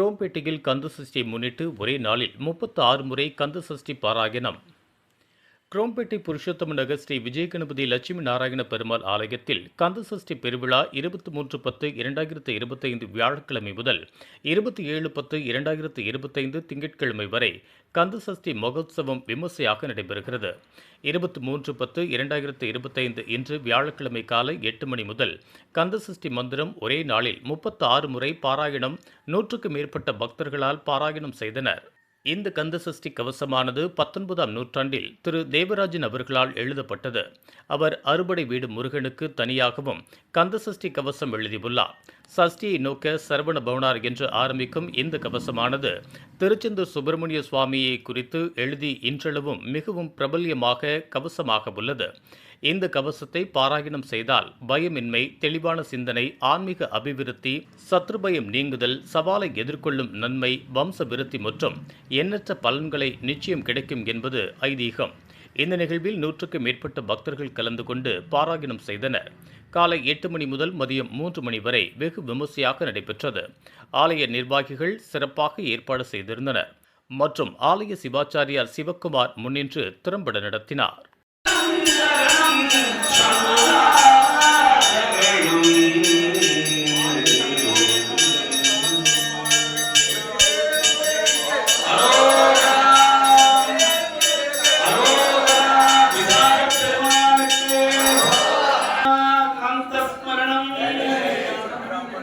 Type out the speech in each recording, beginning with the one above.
குரோம்பேட்டையில் கந்த சஷ்டியை முன்னிட்டு ஒரே நாளில் முப்பத்து ஆறு முறை கந்த சஷ்டி பாராயணம். குரோம்பேட்டை புருஷோத்தம நகர் ஸ்ரீ விஜயகணபதி லட்சுமி நாராயண பெருமாள் ஆலயத்தில் கந்த சஷ்டி பெருவிழா இருபத்தி மூன்று பத்து இரண்டாயிரத்து இருபத்தைந்து வியாழக்கிழமை முதல் இருபத்தி ஏழு பத்து இரண்டாயிரத்து இருபத்தைந்து திங்கட்கிழமை வரை கந்த சஷ்டி மகோத்சவம் விமர்சையாக நடைபெறுகிறது. இருபத்தி மூன்று பத்து இரண்டாயிரத்து இருபத்தைந்து இன்று வியாழக்கிழமை காலை எட்டு மணி முதல் கந்த சஷ்டி மந்திரம் ஒரே நாளில் முப்பத்து ஆறு முறை பாராயணம் நூற்றுக்கு மேற்பட்ட பக்தர்களால் பாராயணம் செய்தனர். இந்த கந்த சஷ்டி கவசமானது பத்தொன்பதாம் நூற்றாண்டில் திரு தேவராஜன் அவர்களால் எழுதப்பட்டது. அவர் அறுபடை வீடு முருகனுக்கு தனியாகவும் கந்த சஷ்டி கவசம் எழுதியுள்ளார். சஷ்டியை நோக்க சரவண பவனார் என்று ஆரம்பிக்கும் இந்த கவசமானது திருச்செந்தூர் சுப்பிரமணிய சுவாமியை குறித்து எழுதி இன்றளவும் மிகவும் பிரபல்யமாக கவசமாக உள்ளது. இந்த கவசத்தை பாராயணம் செய்தால் பயமின்மை தெளிவான சிந்தனை ஆன்மீக அபிவிருத்தி சத்ருபயம் நீங்குதல் சவாலை எதிர்கொள்ளும் நன்மை வம்ச விருத்தி மற்றும் எண்ணற்ற பலன்களை நிச்சயம் கிடைக்கும் என்பது ஐதீகம். இந்த நிகழ்வில் நூற்றுக்கும் மேற்பட்ட பக்தர்கள் கலந்து கொண்டு பாராயணம் செய்தனர். காலை எட்டு மணி முதல் மதியம் மூன்று மணி வரை வெகு விமர்சையாக நடைபெற்றது. ஆலய நிர்வாகிகள் சிறப்பாக ஏற்பாடு செய்திருந்தனர். மற்றும் ஆலய சிவாச்சாரியார் சிவக்குமார் முன்னின்று திறம்பட நடத்தினார்.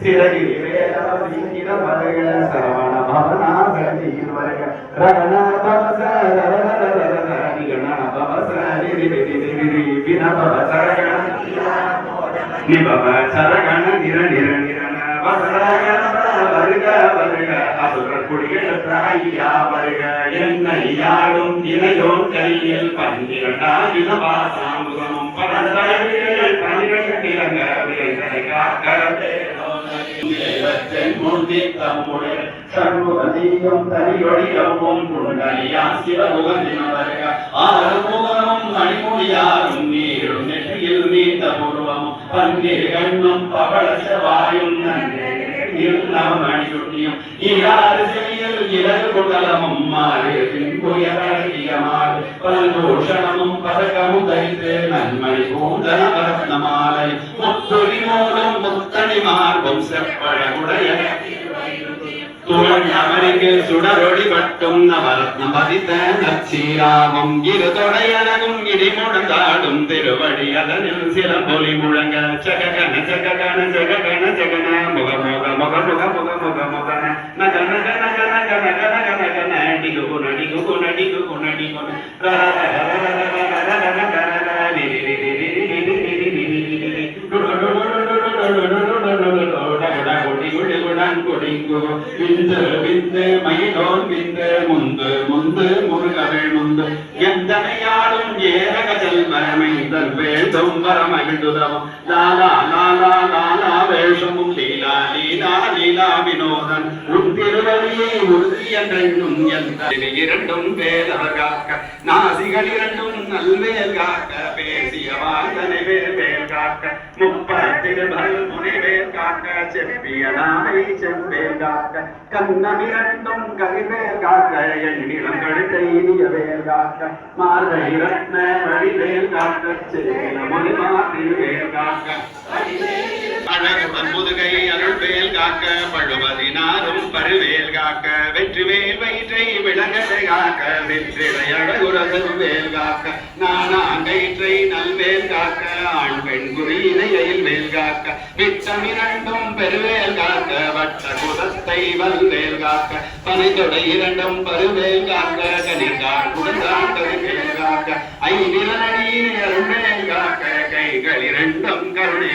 சிறகிரிவேதீர வரக சரவண பவனா சதீர் வரக ரகண பவச ரகண பவச வின பவச ரகண நிபவ சரகண நிர நிர நிரண வசரகண வருக வருக அசுரர் குடிகள் தாயா வருக என்னை யாழும் இணையோன் கையில் பன்னிரண்டாயிரம் பாசாம் மூர்த்தி தம்முடைய சண்முகதீயம் தனியொழியவும் குண்டலியா சிவகுகந்தின ஆறுமுகமும் மணிமுடியாரும் நீரும் நெற்றியில் நீண்ட பூர்வமும் பன்னீர் கண்ணும் பவள வாயும் நன்றி கட்டியும் நாம் அணி சுட்டியும் இராசையில் இலகு குடலமும் மாறியதின் புயரடியமாறு பல்பூஷணமும் பதக்கமும் தைத்து நன்மணி பூதன ரத்னமாலை முத்துரி மூலம் முத்தணி மார்பும் செப்பழகுடைய. அவருக்கு சுடரொளி பட்டும் நவரத்ன பதித்த நச்சீராவும் இரு தொடையழகும் இடி முழந்தாடும் திருவடி அதனில் சில பொலி முழங்க. சககன சககன சககன சகன முகம் விந்து விந்து மயிலோன் விந்து முந்து முந்து முருகவே முந்து எந்தனையாலும் ஏரக செல்வரமைந்தல் வேதம் வரமகிழ்ந்துதவம் லாலா லாலா லாலா வேஷமும் தீ உன் திருவடியை உறுதி என்றென்றும் எந்த இரண்டும் வேலவர் காக்க நாசிகள் இரண்டும் நல்வேல் காக்க பேசிய வாழ்தனை வேல் வேல் காக்க முப்பத்திருபல் முனைவேல் காக்க செப்பிய நாமை செவ்வேல் காக்க கண்ணமிரண்டும் கரிவேல் காக்க எண்ணிடம் கழுத்தை இனிய வேல் காக்க மார்கழி ரத்ன வழிவேல் காக்க சேல மொழி மாற்றிவேல் காக்க. அழகுடன் முதுகை அருள்வேல் காக்க பழுவதினாரும் பருவேல் காக்க வெற்றிவேல் வயிற்றை விளங்கதை காக்க வெற்றிடை வேல் காக்க நானாங்கயிற்றை நல்வேல் காக்க ஆண் பெண் குறியினையில் மேல் காக்க வித்தமிரண்டும் பெருவேல் காக்க வட்ட குலத்தை வல்வேல் காக்க பனைத்தொடை இரண்டும் பருவேல் காக்க கனிகால் குடந்தான் கருவேல் காக்க ஐவிரடியின் அருள்வேல் காக்க கைகள் இரண்டும் கருணை